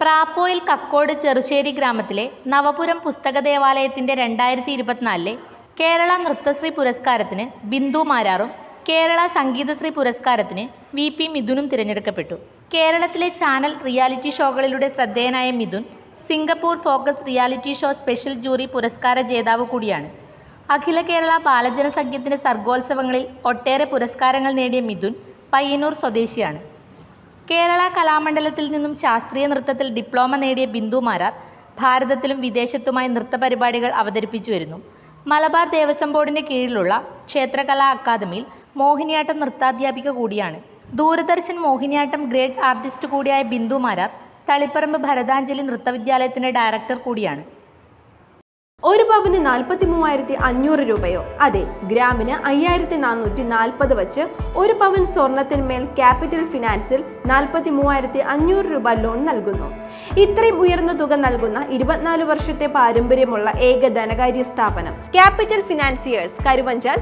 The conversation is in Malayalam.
പ്രാപ്പോയിൽ കക്കോട് ചെറുശ്ശേരി ഗ്രാമത്തിലെ നവപുരം പുസ്തക ദേവാലയത്തിന്റെ രണ്ടായിരത്തി ഇരുപത്തിനാലിലെ കേരള നൃത്തശ്രീ പുരസ്കാരത്തിന് ബിന്ദു മാരാറും കേരള സംഗീതശ്രീ പുരസ്കാരത്തിന് വി പി മിഥുനും തിരഞ്ഞെടുക്കപ്പെട്ടു. കേരളത്തിലെ ചാനൽ റിയാലിറ്റി ഷോകളിലൂടെ ശ്രദ്ധേയനായ Mithun Singapore focus reality show special jury പുരസ്കാര ജേതാവ് കൂടിയാണ്. അഖില കേരള ബാലജനസംഖ്യത്തിന്റെ സർഗോത്സവങ്ങളിൽ ഒട്ടേറെ പുരസ്കാരങ്ങൾ നേടിയ മിഥുൻ പയ്യന്നൂർ സ്വദേശിയാണ്. കേരള കലാമണ്ഡലത്തിൽ നിന്നും ശാസ്ത്രീയ നൃത്തത്തിൽ ഡിപ്ലോമ നേടിയ ബിന്ദു മാരാർ ഭാരതത്തിലും വിദേശത്തുമായി നൃത്ത പരിപാടികൾ അവതരിപ്പിച്ചു വരുന്നു. മലബാർ ദേവസ്വം ബോർഡിന്റെ കീഴിലുള്ള ക്ഷേത്രകലാ അക്കാദമിയിൽ മോഹിനിയാട്ടം നൃത്താധ്യാപിക കൂടിയാണ്. ദൂരദർശൻ മോഹിനിയാട്ടം ഗ്രേറ്റ് ആർട്ടിസ്റ്റ് കൂടിയായ ബിന്ദു മാരാർ തളിപ്പറമ്പ് ഭരതാഞ്ജലി നൃത്തവിദ്യാലയത്തിന്റെ ഡയറക്ടർ കൂടിയാണ്. ഒരു പവന് നാൽപ്പത്തി മൂവായിരത്തി അഞ്ഞൂറ് രൂപയോ. അതെ ഗ്രാമിന് അയ്യായിരത്തി നാനൂറ്റി നാൽപ്പത് വച്ച് ഒരു പവൻ സ്വർണത്തിന്മേൽ ക്യാപിറ്റൽ ഫിനാൻസിൽ നാൽപ്പത്തി മൂവായിരത്തി അഞ്ഞൂറ് രൂപ ലോൺ നൽകുന്നു. ഇത്രയും ഉയർന്ന തുക നൽകുന്ന ഇരുപത്തിനാല് വർഷത്തെ പാരമ്പര്യമുള്ള ഏക ധനകാര്യ സ്ഥാപനം ക്യാപിറ്റൽ ഫിനാൻസിയേഴ്സ് കരുവഞ്ചാൽ